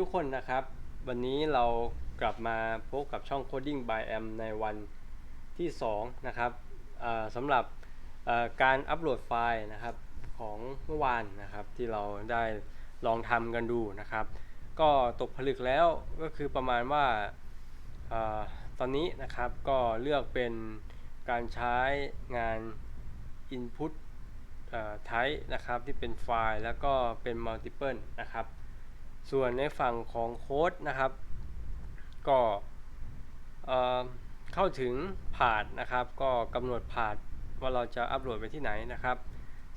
ทุกคนนะครับ วันนี้เรากลับมาพบกับช่อง Coding by M ในวันที่ 2 นะครับสำหรับการอัปโหลดไฟล์นะครับของเมื่อวานนะครับที่เราได้ลองทำกันดูนะครับ ก็ตกผลึกแล้วก็คือประมาณว่าอตอนนี้นะครับก็เลือกเป็นการใช้งาน Input type นะครับที่เป็นไฟล์แล้วก็เป็น multiple นะครับ ส่วนในฝั่งของโค้ดนะครับ ก็เอ่อเข้าถึงพาดนะครับ ก็กำหนดพาดว่าเราจะอัปโหลดไปที่ไหนนะครับ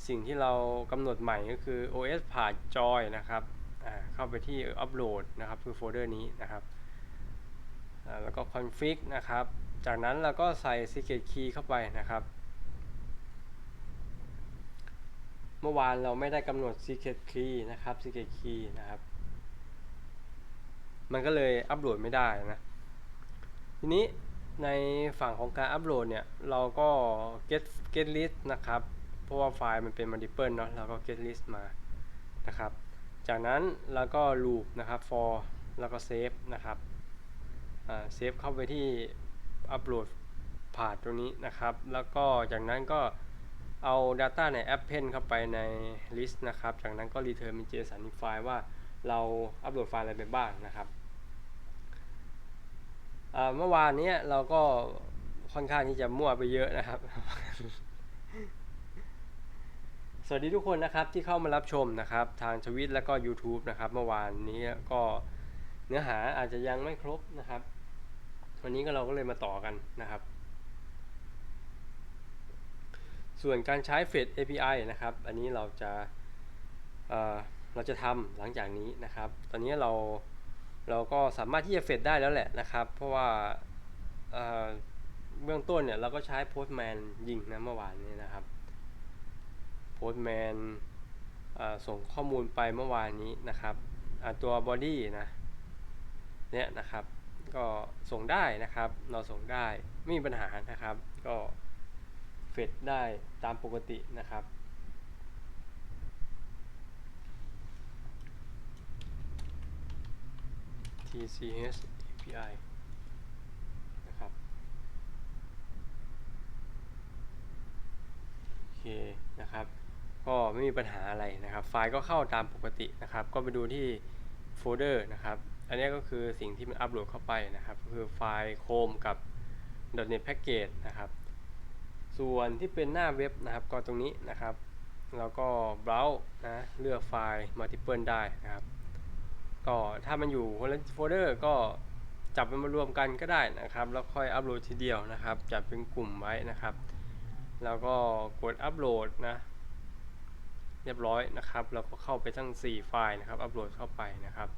สิ่งที่เรากำหนดใหม่ก็คือ OS พาด joy นะครับอ่าเข้าไปที่อัปโหลดนะครับคือโฟลเดอร์นี้นะครับอ่าแล้วก็ config นะครับ จากนั้นเราก็ใส่ secret key เข้าไปนะครับ เมื่อวานเราไม่ได้กำหนด secret key นะครับ secret key นะครับ มันก็เลยอัปโหลดไม่ได้นะ ทีนี้ในฝั่งของการอัปโหลดเนี่ย เราก็ get get list นะครับ เพราะว่าไฟล์มันเป็น multiple เนาะเราก็ get list มานะครับ จากนั้นเราก็ loop นะครับ for แล้วก็ save นะครับอ่า save เข้าไปที่อัปโหลดผ่านตรงนี้นะครับ แล้วก็จากนั้นก็เอา data ใน append เข้าไปใน list นะครับ จากนั้นก็ return เป็น JSON file ว่าเราอัปโหลดไฟล์อะไรไปบ้างนะครับ เมื่อวานนี้เราก็ค่อนข้างที่จะมั่วไปเยอะนะครับ สวัสดีทุกคนนะครับที่เข้ามารับชมนะครับ ทางทวิตแล้วก็ YouTube นะครับ เมื่อวานนี้ก็เนื้อหาอาจจะยังไม่ครบนะครับ วันนี้ก็เราก็เลยมาต่อกันนะครับ ส่วนการใช้ Fed API นะครับ อันนี้เราจะเเราจะทำหลังจากนี้นะครับ ตอนนี้เรา เราก็สามารถที่จะเฟดได้แล้วแหละนะครับ เพราะว่าเบื้องต้นเนี่ยเราก็ใช้ Postman ยิงนะเมื่อวานนี้นะครับ Postman เอ่อส่งข้อมูลไปเมื่อวานนี้นะครับตัว body นะเนี่ยนะครับก็ส่งได้นะครับ เราส่งได้ไม่มีปัญหานะครับ ก็เฟดได้ตามปกตินะครับ TCH API นะครับ โอเค นะครับ ก็ไม่มีปัญหาอะไรนะครับ ไฟล์ก็เข้าตามปกตินะครับ ก็ไปดูที่โฟลเดอร์นะครับ อันนี้ก็คือสิ่งที่มันอัปโหลดเข้าไปนะครับ ก็คือไฟล์โคมกับ .NET Package นะครับ ส่วนที่เป็นหน้าเว็บนะครับ ก็ตรงนี้นะครับ แล้วก็ browse นะ เลือกไฟล์ multiple ได้นะครับ ก็ถ้ามันอยู่คนละโฟลเดอร์ก็จับมันมารวมกันก็ได้นะครับ แล้วค่อยอัปโหลดทีเดียวนะครับ จัดเป็นกลุ่มไว้นะครับ แล้วก็กดอัปโหลดนะเรียบร้อยนะครับแล้วก็เข้าไปทั้ง 4 ไฟล์นะครับอัปโหลดเข้าไปนะครับ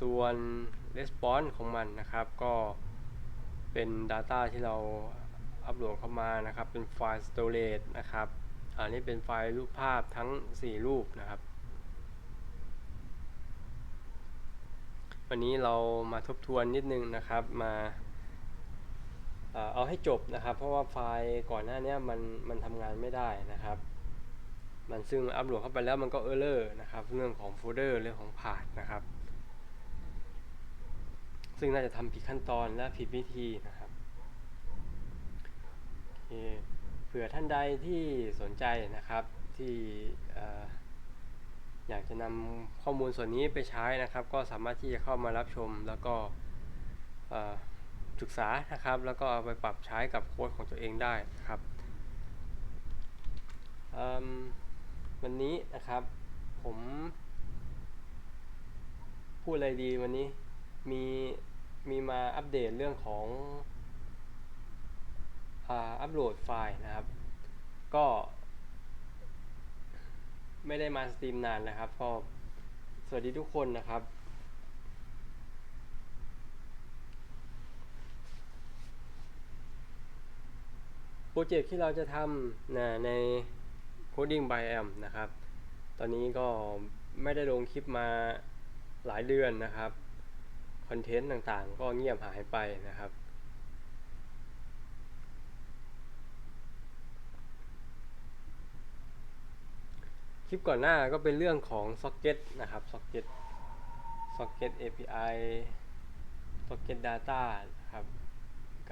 ส่วน response ของมันนะครับก็เป็น Data ที่เราอัปโหลดเข้ามานะครับ เป็นไฟล์ storage นะครับอันนี้เป็นไฟล์รูปภาพทั้ง 4 รูปนะครับ วันนี้เรามาทบทวนนิดนึงนะครับมาเอาให้จบนะครับ เพราะว่าไฟล์ก่อนหน้านี้มันมันทำงานไม่ได้นะครับ มันซึ่งอัปโหลดเข้าไปแล้วมันก็เออร์เลอร์นะครับ เรื่องของโฟลเดอร์เรื่องของพาธนะครับ ซึ่งน่าจะทำผิดขั้นตอนและผิดวิธีนะครับเผื่อท่านใดที่สนใจนะครับที่ อยากจะนำข้อมูลส่วนนี้ไปใช้นะครับ ก็สามารถที่จะเข้ามารับชมแล้วก็ศึกษานะครับ แล้วก็เอาไปปรับใช้กับโค้ดของตัวเองได้นะครับวันนี้นะครับผมพูดอะไรดีวันนี้มีมีมาอัปเดตเรื่องของอัปโหลดไฟล์นะครับ ก็ ไม่ได้มาสตรีมนานนะครับก็สวัสดีทุกคนนะครับ โปรเจกต์ที่เราจะทำนะใน Coding by Am นะครับ ตอนนี้ก็ไม่ได้ลงคลิปมาหลายเดือนนะครับ คอนเทนต์ต่างๆ ก็เงียบหายไปนะครับ คลิปก่อนหน้าก็เป็นเรื่องของ Socket นะครับ Socket Socket API Socket Data นะครับ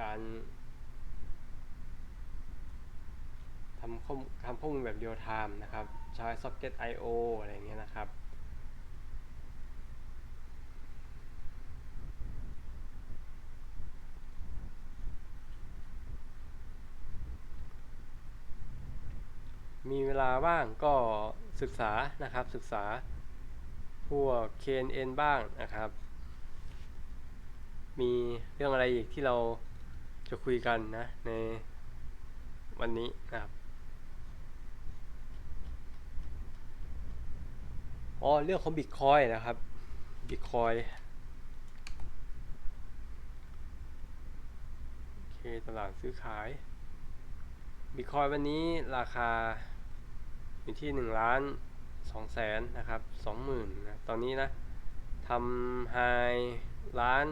การทำข้อมทำข้อมูลแบบเรียลไทม์นะครับ ใช้ Socket I/O อะไรเงี้ยนะครับ มีเวลาว่างก็ ศึกษานะครับศึกษาพวก KNN บ้างนะครับ มีเรื่องอะไรอีกที่เราจะคุยกันนะในวันนี้นะครับอ๋อเรื่องของบิตคอยนะครับบิตคอยโอเคตลาดซื้อขายบิตคอยวันนี้ราคา อยู่ที่1ล้าน2แสนนะครับ20,000นะตอนนี้นะทำไฮล้าน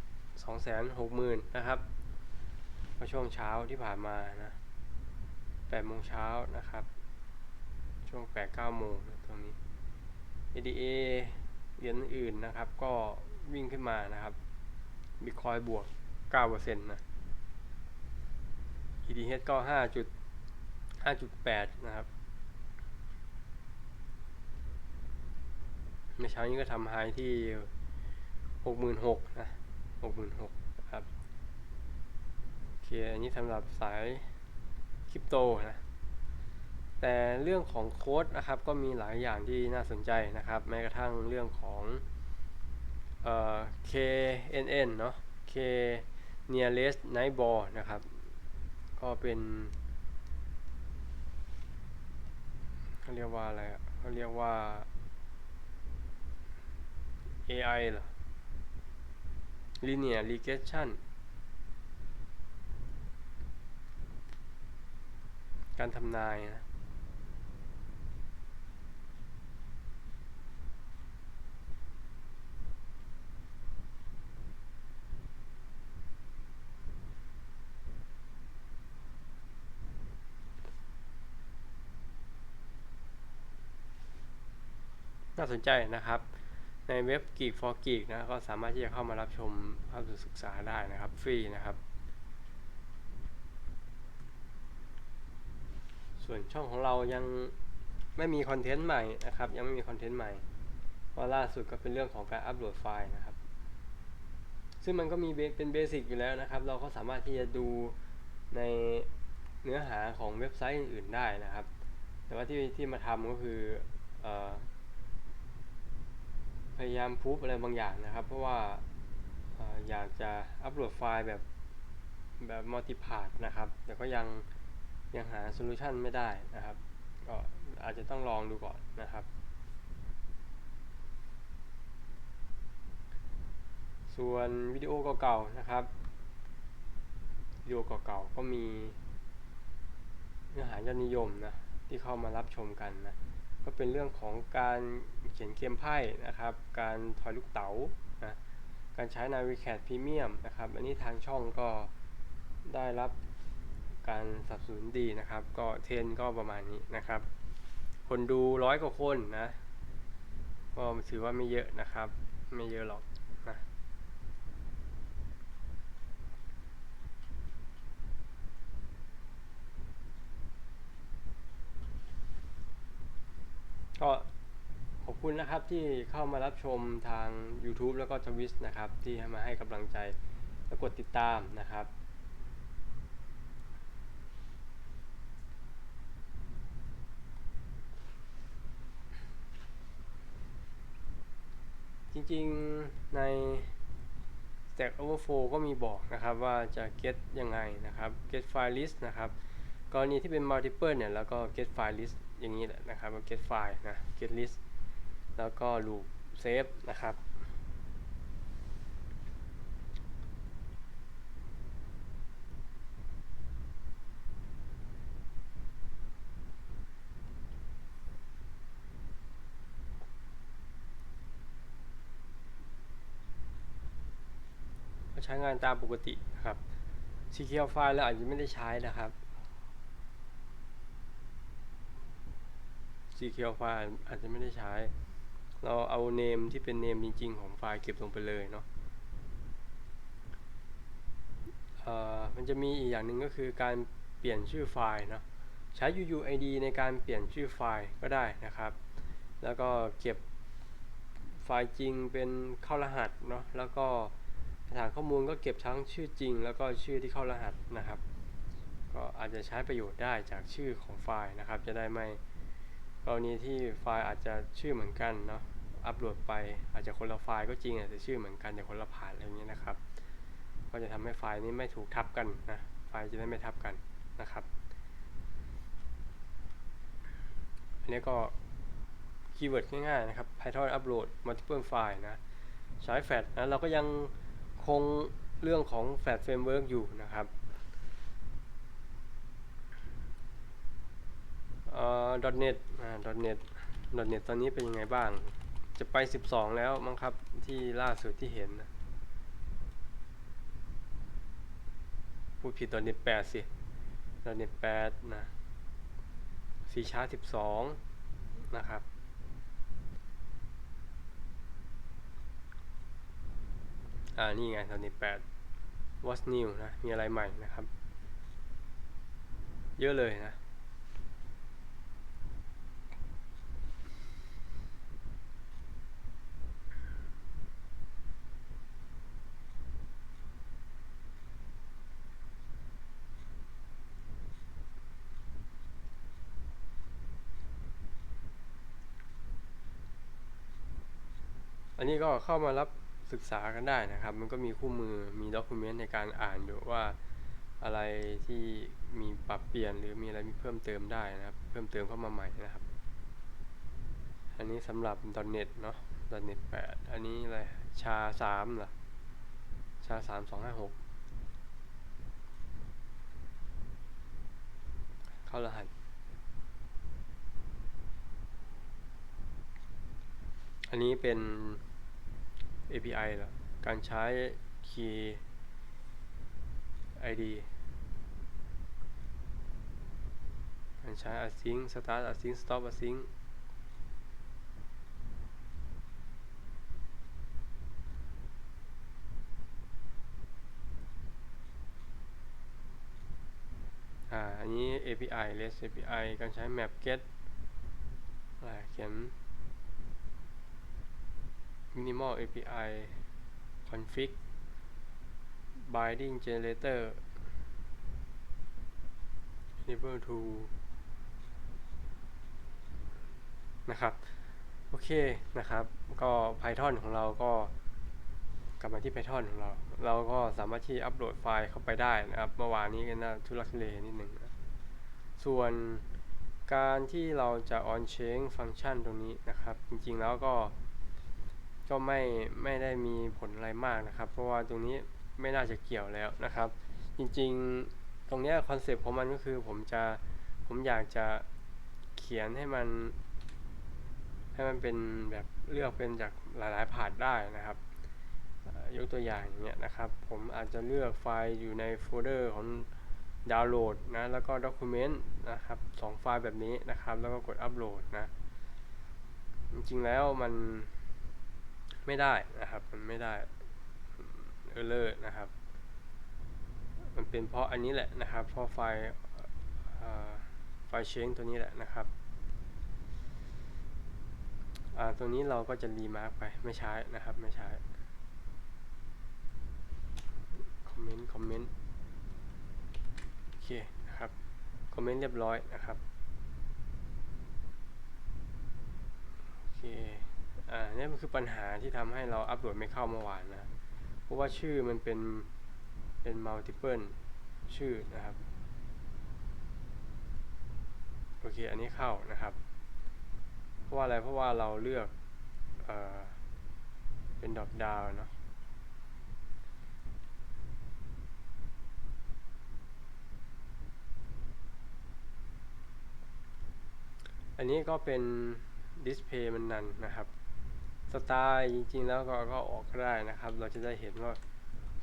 2แสน60,000นะครับเมื่อช่วงเช้าที่ผ่านมานะ8โมงเช้านะครับ ช่วง8-9โมงนะตรงนี้ ADA เหรียญอื่นนะครับ ก็วิ่งขึ้นมานะครับบิตคอยบวก9%นะ ETH ก็ 5 5.8 นะครับ ในเช้านี้ก็ทำไฮที่66,000นหกนะ66,000นะครับโอเคอันนี้สำหรับสายคริปโตนะแต่เรื่องของโค้ดนะครับก็มีหลายอย่างที่น่าสนใจนะครับ แม้กระทั่งเรื่องของเอ่อ KNN เนาะ K nearest neighbor นะครับ ก็เป็นเขาเรียกว่าอะไรอะเขาเรียกว่า AI เหรอ linear regression การทำนายนะน่าสนใจนะครับ ในเว็บ Geek for Geek นะก็สามารถที่จะเข้ามารับชมภาพศึกษาได้นะครับ ฟรีนะครับ ส่วนช่องของเรายังไม่มีคอนเทนต์ใหม่นะครับ ยังไม่มีคอนเทนต์ใหม่เพราะล่าสุดก็เป็นเรื่องของการอัปโหลดไฟล์นะครับ ซึ่งมันก็มีเป็นเบสิกอยู่แล้วนะครับ เราก็สามารถที่จะดูในเนื้อหาของเว็บไซต์อื่นๆได้นะครับ แต่ว่าที่ที่มาทำก็คืออ พยายามพูฟอะไรบางอย่างนะครับ เพราะว่าอออยากจะอัปโหลดไฟล์แบบแบบมัลติพาร์นะครับ แต่ก็ยังยังหาโซลูชันไม่ได้นะครับ ก็อาจจะต้องลองดูก่อนนะครับ ส่วนวิดีโอเก่าๆนะครับวิดีโอเก่าๆก็มีเนื้อหายอดนิยมนะที่เข้ามารับชมกันนะ ก็เป็นเรื่องของการเขียนเกมไพ่นะครับ การถอยลูกเต๋านะการใช้ Navicat Premium นะครับ อันนี้ทางช่องก็ได้รับการสนับสนุนดีนะครับ ก็เทรนก็ประมาณนี้นะครับ คนดูร้อยกว่าคนนะก็ถือว่าไม่เยอะนะครับ ไม่เยอะหรอกนะ ก็ขอบ คุณนะครับที่เข้ามารับชมทาง YouTube แล้วก็ทวิสนะครับ ที่มาให้กำลังใจและกดติดตามนะครับ จริงๆใน Stack Overflow ก็มีบอกนะครับว่าจะ get ยังไงนะครับ get file list นะครับกรณีที่เป็น multiple เนี่ย แล้วก็ get file list อย่างนี้แหละนะครับ get file นะ get list แล้วก็ loop save นะครับก็ใช้งานตามปกตินะครับ secure file เราอาจจะไม่ได้ใช้นะครับ secure file อาจจะไม่ได้ใช้ เราเอา name ที่เป็น name จริงๆของไฟล์เก็บลงไปเลยเนาะมันจะมีอีกอย่างหนึ่งก็คือการเปลี่ยนชื่อไฟล์เนาะใช้ UUID ในการเปลี่ยนชื่อไฟล์ก็ได้นะครับ แล้วก็เก็บไฟล์จริงเป็นเข้ารหัสเนาะแล้วก็ฐานข้อมูลก็เก็บทั้งชื่อจริง แล้วก็ชื่อที่เข้ารหัสนะครับ ก็อาจจะใช้ประโยชน์ได้จากชื่อของไฟล์นะครับ จะได้ไม่ รณีที่ไฟล์อาจจะชื่อเหมือนกันเนาะอัปโหลดไปอาจจะคนละไฟล์ก็จริงแต่ชื่อเหมือนกันแต่คนละผ่านอะไรอย่างเงี้ยนะครับ ก็จะทำให้ไฟล์นี้ไม่ถูกทับกันนะไฟล์จะได้ไม่ทับกันนะครับอันนี้ก็คีย์เวิร์ดง่ายๆนะครับ Python upload multiple file นะใช้แฟลชนะเราก็ยังคงเรื่องของแฟลชเฟรมเวิร์กอยู่นะครับ อ่อ .net อ่า .net .net ตอนนี้เป็นยังไงบ้าง จะไป 12 แล้วมั้งครับที่ล่าสุดที่เห็นนะพูดผิด .net 8 สิ .net 8 นะ C Sharp 12 นะครับอ่า นี่ไงตอนนี้8 What's new นะ มีอะไรใหม่นะครับ เยอะเลยนะ นนี้ก็เข้ามารับศึกษากันได้นะครับ มันก็มีคู่มือมีด็อกิเมนต์ในการอ่านอยู่ว่าอะไรที่มีปรับเปลี่ยนหรือมีอะไรมีเพิ่มเติมได้นะครับ เพิ่มเติมเข้ามาใหม่นะครับ อันนี้สำหรับ .net เน็ตเนาะ .net 8อันนี้อะไรชา3เหรอชา3 2 5 6เข้ารหัสอันนี้เป็น API เหรอการใช้ Key ID การใช้ async start async stop async อ่าอันนี้ API REST API การใช้ map get อะไรเขียน minimal API config binding generator enable to นะครับ โอเคนะครับ ก็ Python ของเราก็กลับมาที่ Python ของเรา เราก็สามารถที่อัปโหลดไฟล์เข้าไปได้นะครับ เมื่อวานนี้ก็น่าทุลักทุเลนิดหนึ่งนะส่วนการที่เราจะ on chain ฟังก์ชันตรงนี้นะครับ จริงๆแล้วก็ ก็ไม่ไม่ได้มีผลอะไรมากนะครับ เพราะว่าตรงนี้ไม่น่าจะเกี่ยวแล้วนะครับ จริงๆตรงนี้คอนเซปต์ของมันก็คือผมจะผมอยากจะเขียนให้มัน ให้มันเป็นแบบเลือกเป็นจากหลายๆพาร์ทได้นะครับยกตัวอย่างอย่างเงี้ยนะครับ ผมอาจจะเลือกไฟล์อยู่ในโฟลเดอร์ของดาวน์โหลดนะ แล้วก็ Document นะครับสองไฟล์แบบนี้นะครับ แล้วก็กดอัปโหลดนะ จริงๆแล้วมัน ไม่ได้นะครับ มันไม่ได้เออร์เลอร์นะครับ มันเป็นเพราะอันนี้แหละนะครับ เพราะไฟไฟเชงตัวนี้แหละนะครับตัวนี้เราก็จะรีมาร์กไปไม่ใช้นะครับไม่ใช้คอมเมนต์คอมเมนต์โอเคนะครับคอมเมนต์เรียบร้อยนะครับโอเค อ่านี่มันคือปัญหาที่ทำให้เราอัปโหลดไม่เข้าเมื่อวานนะเพราะว่าชื่อมันเป็นเป็น multiple ชื่อนะครับโอเคอันนี้เข้านะครับ เพราะว่าอะไรเพราะว่าเราเลือกเออเป็นดอกดาวเนาะอันนี้ก็เป็นดิสเพย์มันนันนะครับ สไตล์จริงๆแล้วก็ก็ออกก็ได้นะครับ เราจะได้เห็นว่า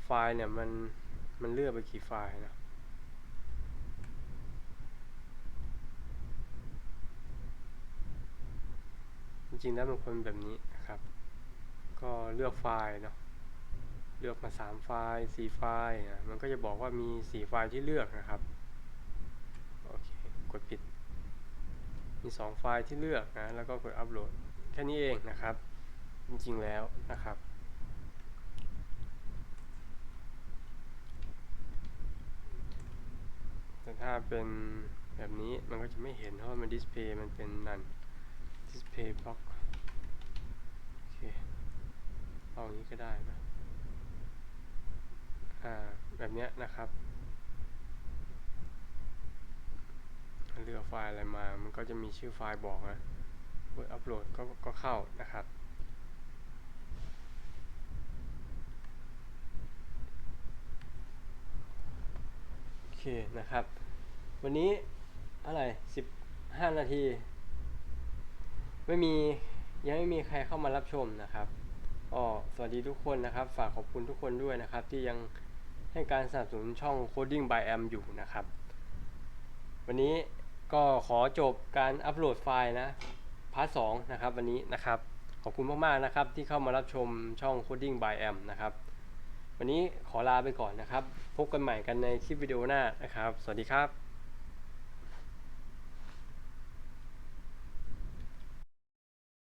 ไฟล์เนี่ยมันมันเลือกไปกี่ไฟล์นะจริงๆแล้วมันควรเป็นแบบนี้นะครับ ก็เลือกไฟล์เนาะเลือกมา 3 ไฟล์ 4 ไฟล์อะมันก็จะบอกว่ามี 4 ไฟล์ที่เลือกนะครับโอเคกดปิดมี 2 ไฟล์ที่เลือกนะแล้วก็กดอัปโหลดแค่นี้เองนะครับ จริงๆแล้วนะครับ แต่ถ้าเป็นแบบนี้มันก็จะไม่เห็นเพราะว่ามันดิสเพย์มันเป็นนันดิสเพย์บล็อกโอเคเอาอย่างนี้ก็ได้นะอ่าแบบเนี้ยนะครับเลือกไฟล์อะไรมา มันก็จะมีชื่อไฟล์บอกนะกดอัปโหลดก็ก็เข้านะครับ โอเค นะครับ วันนี้อะไรสิบห้านาที ไม่มียังไม่มีใครเข้ามารับชมนะครับก็สวัสดีทุกคนนะครับ ฝากขอบคุณทุกคนด้วยนะครับ ที่ยังให้การสนับสนุนช่อง Coding by Am อยู่นะครับ วันนี้ก็ขอจบการอัปโหลดไฟล์นะพาร์ทสองนะครับ วันนี้นะครับ ขอบคุณมากๆนะครับ ที่เข้ามารับชมช่อง Coding by Am นะครับ วันนี้ขอลาไปก่อนนะครับ พบกันใหม่กันในคลิปวิดีโอหน้านะครับ สวัสดีครับ